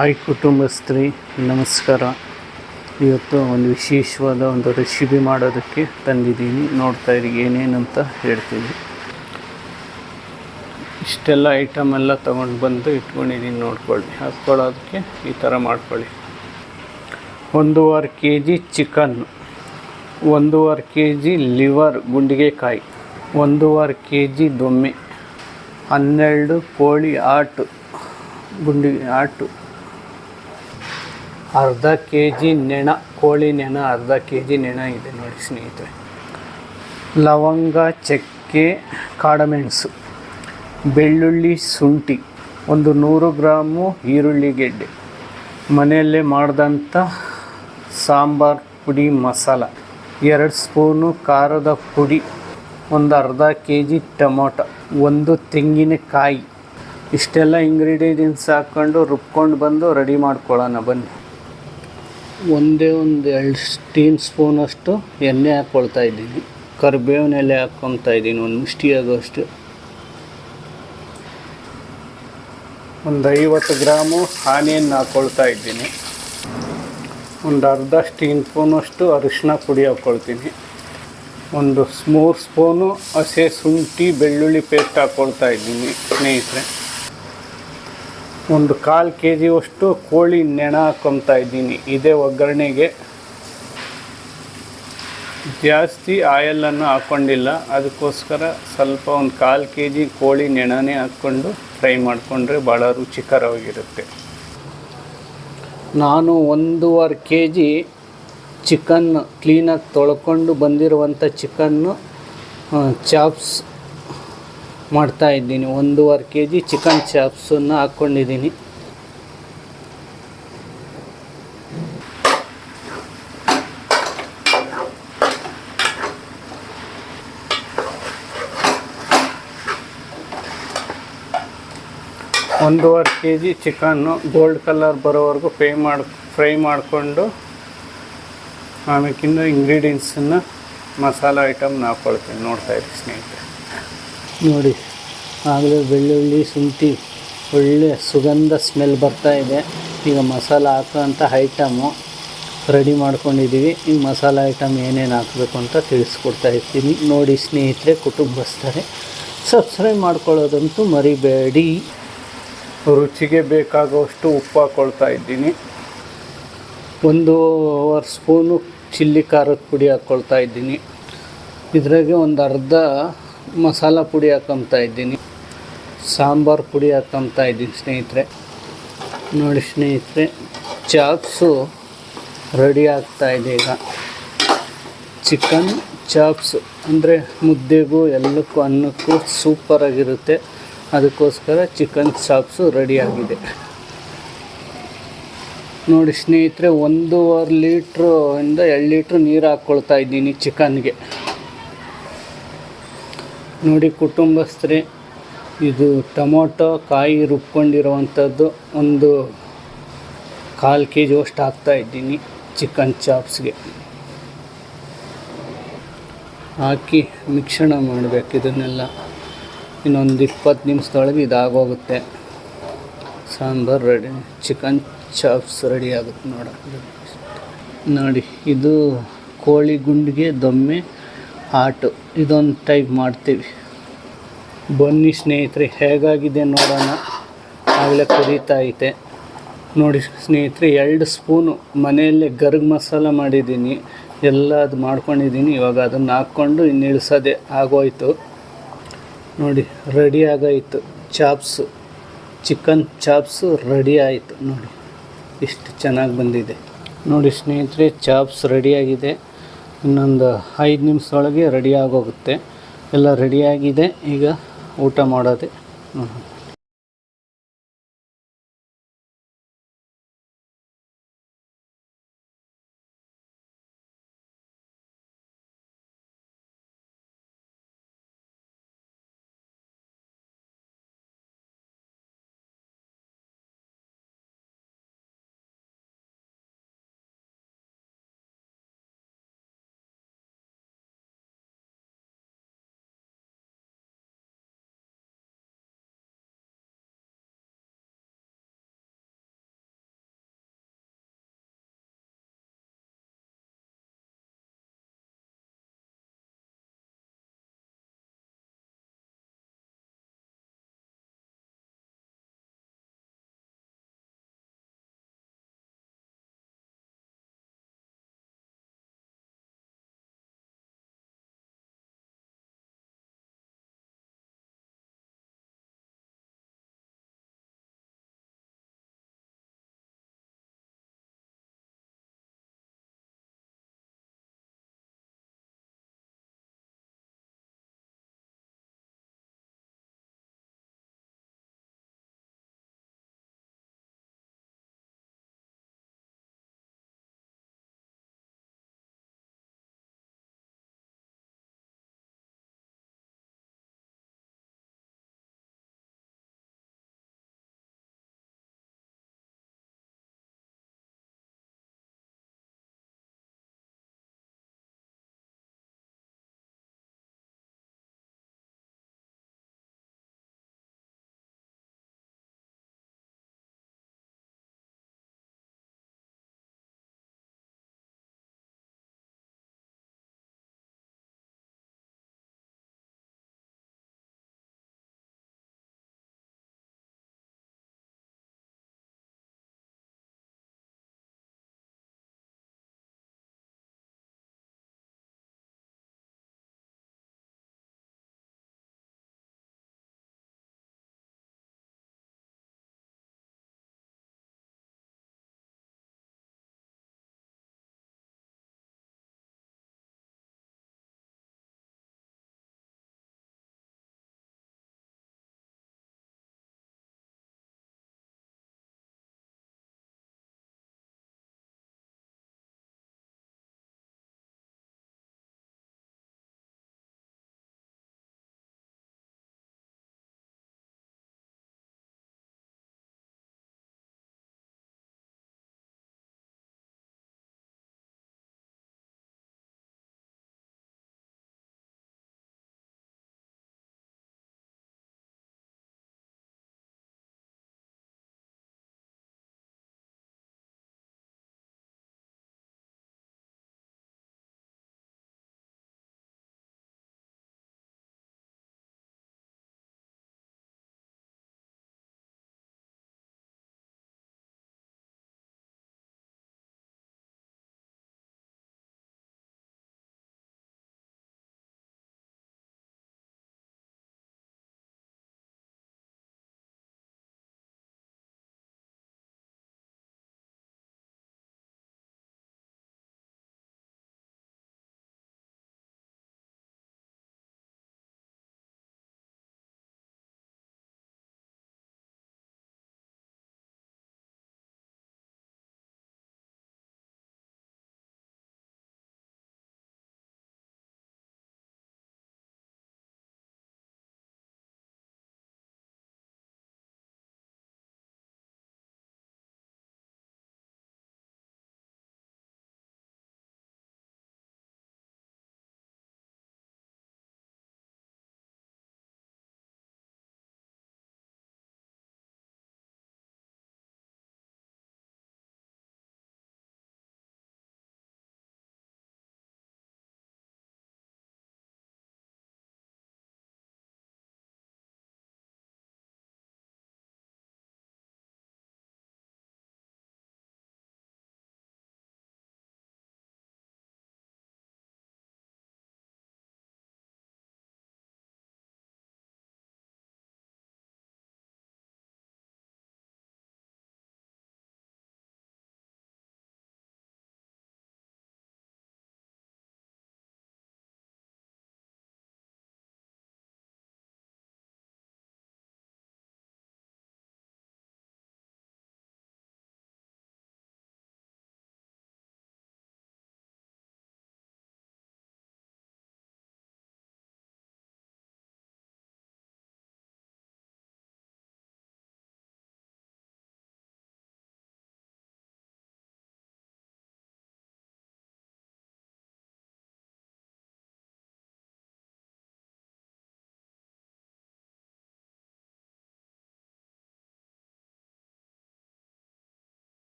Hi ಕುಟುಂಬಸ್ಥರಿ, ನಮಸ್ಕಾರ. ಇವತ್ತು ಒಂದು ವಿಶೇಷವಾದ ಒಂದು ರೆಸಿಪಿ ಮಾಡೋದಕ್ಕೆ ತಂದಿದ್ದೀನಿ. ನೋಡ್ತಾ ಇರಿ, ಏನೇನಂತ ಹೇಳ್ತೀನಿ. ಇಷ್ಟೆಲ್ಲ ಐಟಮ್ ಎಲ್ಲ ತೊಗೊಂಡು ಬಂದು ಇಟ್ಕೊಂಡಿದ್ದೀನಿ, ನೋಡ್ಕೊಳ್ಳಿ. ಹಾಕ್ಕೊಳ್ಳೋದಕ್ಕೆ ಈ ಥರ ಮಾಡ್ಕೊಳ್ಳಿ. ಒಂದೂವರೆ ಕೆ ಜಿ ಚಿಕನ್ ಒಂದೂವರೆ ಕೆ ಜಿ ಲಿವರ್ ಗುಂಡಿಗೆಕಾಯಿ, ಒಂದೂವರೆ ಕೆ ಜಿ ದೊಮ್ಮೆ, ಹನ್ನೆರಡು ಕೋಳಿ ಆಟು ಗುಂಡಿ ಆಟು. ಅರ್ಧ ಕೆ ಜಿ ನೆಣ, ಕೋಳಿ ನೆಣ, ಅರ್ಧ ಕೆ ಜಿ ನೆಣ ಇದೆ ನೋಡಿ ಸ್ನೇಹಿತರೆ. ಲವಂಗ, ಚಕ್ಕೆ, ಕಾಡಮೆಣಸು, ಬೆಳ್ಳುಳ್ಳಿ, ಶುಂಠಿ, ಒಂದು ನೂರು ಗ್ರಾಮು ಈರುಳ್ಳಿ ಗೆಡ್ಡೆ, ಮನೆಯಲ್ಲೇ ಮಾಡಿದಂಥ ಸಾಂಬಾರ್ ಪುಡಿ ಮಸಾಲ, ಎರಡು ಸ್ಪೂನು ಖಾರದ ಪುಡಿ, ಒಂದು ಅರ್ಧ ಕೆ ಜಿ ಟೊಮೊಟೊ, ಒಂದು ತೆಂಗಿನಕಾಯಿ. ಇಷ್ಟೆಲ್ಲ ಇಂಗ್ರೀಡಿಯೆಂಟ್ಸ್ ಹಾಕ್ಕೊಂಡು ರುಬ್ಕೊಂಡು ಬಂದು ರೆಡಿ ಮಾಡ್ಕೊಳ್ಳೋಣ ಬನ್ನಿ. ಒಂದೇ ಒಂದು ಎರಡು ಟೀನ್ ಸ್ಪೂನಷ್ಟು ಎಣ್ಣೆ ಹಾಕ್ಕೊಳ್ತಾ ಇದ್ದೀನಿ ಕರಿಬೇವಿನ ಎಲೆ ಹಾಕ್ಕೊತಾ ಇದ್ದೀನಿ, ಒಂದು ಮುಷ್ಟಿ ಆಗೋಷ್ಟು ಒಂದು ಐವತ್ತು ಗ್ರಾಮು ಆನಿಯನ್ ಹಾಕ್ಕೊಳ್ತಾ ಇದ್ದೀನಿ. ಒಂದು ಅರ್ಧ ಟೀನ್ ಸ್ಪೂನಷ್ಟು ಅರಿಶಿನ ಪುಡಿ ಹಾಕ್ಕೊಳ್ತೀನಿ ಒಂದು ಮೂರು ಸ್ಪೂನು ಹಸಿ ಶುಂಠಿ ಬೆಳ್ಳುಳ್ಳಿ ಪೇಸ್ಟ್ ಹಾಕ್ಕೊಳ್ತಾ ಇದ್ದೀನಿ ಸ್ನೇಹಿತರೆ. ಒಂದು ಕಾಲು ಕೆ ಜಿಯಷ್ಟು ಕೋಳಿ ನೆಣ ಹಾಕ್ಕೊತಾ ಇದ್ದೀನಿ. ಇದೇ ಒಗ್ಗರಣೆಗೆ. ಜಾಸ್ತಿ ಆಯಲನ್ನು ಹಾಕ್ಕೊಂಡಿಲ್ಲ ಅದಕ್ಕೋಸ್ಕರ ಸ್ವಲ್ಪ ಒಂದು ಕಾಲು ಕೆ ಜಿ ಕೋಳಿ ನೆಣನೇ ಹಾಕ್ಕೊಂಡು ಫ್ರೈ ಮಾಡಿಕೊಂಡ್ರೆ ಭಾಳ ರುಚಿಕರವಾಗಿರುತ್ತೆ. ನಾನು ಒಂದೂವರೆ ಕೆ ಜಿ ಚಿಕನ್ ಕ್ಲೀನಾಗಿ ತೊಳ್ಕೊಂಡು ಬಂದಿರುವಂಥ ಚಿಕನ್ನು ಚಾಪ್ಸ್ ಮಾಡ್ತಾ ಇದ್ದೀನಿ. ಒಂದೂವರೆ ಕೆ ಜಿ ಚಿಕನ್ ಚಾಪ್ಸನ್ನು ಹಾಕ್ಕೊಂಡಿದ್ದೀನಿ. ಒಂದೂವರೆ ಕೆ ಜಿ ಚಿಕನ್ನು ಗೋಲ್ಡ್ ಕಲರ್ ಬರೋವರೆಗೂ ಫ್ರೈ ಮಾಡಿ, ಫ್ರೈ ಮಾಡಿಕೊಂಡು ಆಮೇಕಿಂದು ಇಂಗ್ರೀಡಿಯೆಂಟ್ಸನ್ನು ಮಸಾಲ ಐಟಮ್ನ ಹಾಕ್ಕೊಳ್ತೀನಿ ನೋಡ್ತಾ ಇದ್ದೀನಿ ಸ್ನೇಹಿತರೆ. ನೋಡಿ. ಆಗಲೇ ಬೆಳ್ಳುಳ್ಳಿ ಶುಂಠಿ ಒಳ್ಳೆ ಸುಗಂಧ ಸ್ಮೆಲ್ ಬರ್ತಾ ಇದೆ. ಈಗ ಮಸಾಲ ಹಾಕೋಂಥ ಐಟಮು ರೆಡಿ ಮಾಡ್ಕೊಂಡಿದ್ದೀವಿ ಈಗ ಮಸಾಲ ಐಟಮ್ ಏನೇನು ಹಾಕಬೇಕು ಅಂತ ತಿಳಿಸ್ಕೊಡ್ತಾ ಇರ್ತೀನಿ. ನೋಡಿ ಸ್ನೇಹಿತರೆ ಕುಟುಂಬಸ್ಥರೇ ಸಬ್ಸ್ಕ್ರೈಬ್ ಮಾಡ್ಕೊಳ್ಳೋದಂತೂ ಮರಿಬೇಡಿ. ರುಚಿಗೆ ಬೇಕಾಗುವಷ್ಟು ಉಪ್ಪು ಹಾಕ್ಕೊಳ್ತಾ ಇದ್ದೀನಿ. ಒಂದೂವರೆ ಸ್ಪೂನು ಚಿಲ್ಲಿ ಖಾರದ ಪುಡಿ ಹಾಕ್ಕೊಳ್ತಾ ಇದ್ದೀನಿ. ಇದ್ರಾಗೆ ಒಂದು ಅರ್ಧ ಮಸಾಲ ಪುಡಿ ಹಾಕೊಂತ ಇದ್ದೀನಿ. ಸಾಂಬಾರು ಪುಡಿ ಹಾಕೊಂತ ಇದ್ದೀನಿ ಸ್ನೇಹಿತರೆ. ನೋಡಿ ಸ್ನೇಹಿತರೆ, ಚಾಪ್ಸು ರೆಡಿ ಆಗ್ತಾ ಇದೆ ಈಗ. ಚಿಕನ್, ಚಾಪ್ಸ್ ಅಂದರೆ ಮುದ್ದೆಗೂ ಎಲ್ಲಕ್ಕೂ ಅನ್ನಕ್ಕೂ ಸೂಪರಾಗಿರುತ್ತೆ ಅದಕ್ಕೋಸ್ಕರ ಚಿಕನ್, ಚಾಪ್ಸು ರೆಡಿಯಾಗಿದೆ ನೋಡಿ ಸ್ನೇಹಿತರೆ, ಒಂದೂವರೆ ಲೀಟ್ರು ಇಂದ ಎರಡು ಲೀಟ್ರ್ ನೀರು ಹಾಕ್ಕೊಳ್ತಾ ಇದ್ದೀನಿ ಚಿಕನ್ಗೆ. ನೋಡಿ ಕುಟುಂಬಸ್ಥರೇ, ಇದು ಟೊಮೊಟೊ ಕಾಯಿ ರುಬ್ಕೊಂಡಿರುವಂಥದ್ದು ಒಂದು ಕಾಲು ಕೆ ಜಿ ಅಷ್ಟು ಹಾಕ್ತಾ ಇದ್ದೀನಿ ಚಿಕನ್ ಚಾಪ್ಸ್ಗೆ. ಹಾಕಿ ಮಿಶ್ರಣ ಮಾಡಬೇಕು ಇದನ್ನೆಲ್ಲ. ಇನ್ನೊಂದು ಇಪ್ಪತ್ತು ನಿಮಿಷದೊಳಗೆ ಇದಾಗೋಗುತ್ತೆ. Sambar ready, chicken chops ready ಆಗುತ್ತೆ ನೋಡಿ ನೋಡಿ, ಇದು ಕೋಳಿ ಗುಂಡಿಗೆ, ದೊಮ್ಮೆ ಆಟು, ಇದೊಂದು ಟೈಪ್ ಮಾಡ್ತೀವಿ. ಬನ್ನಿ ಸ್ನೇಹಿತರೆ, ಹೇಗಾಗಿದೆ ನೋಡೋಣ. ಆಗಲೇ ಕುದೀತಾ ಐತೆ. ನೋಡಿ ಸ್ನೇಹಿತರೆ, ಎರಡು ಸ್ಪೂನು ಮನೆಯಲ್ಲೇ ಗರ್ಗ್ ಮಸಾಲ ಮಾಡಿದ್ದೀನಿ. ಎಲ್ಲ ಅದು ಮಾಡ್ಕೊಂಡಿದ್ದೀನಿ. ಇವಾಗ ಅದನ್ನು ಹಾಕ್ಕೊಂಡು ಇನ್ನು ಇಳಿಸೋದೆ ಆಗೋಯ್ತು. ನೋಡಿ ರೆಡಿ ಆಗೋಯಿತು. ಚಾಪ್ಸು ಚಿಕನ್ ಚಾಪ್ಸು ರೆಡಿ ಆಯಿತು. ನೋಡಿ, ಇಷ್ಟು ಚೆನ್ನಾಗಿ ಬಂದಿದೆ. ನೋಡಿ ಸ್ನೇಹಿತರೆ ಚಾಪ್ಸ್ ರೆಡಿಯಾಗಿದೆ ಇನ್ನೊಂದು ಐದು ನಿಮಿಷದೊಳಗೆ ರೆಡಿ ಆಗೋಗುತ್ತೆ. ಎಲ್ಲ ರೆಡಿಯಾಗಿದೆ ಈಗ ಊಟ ಮಾಡೋದೆ.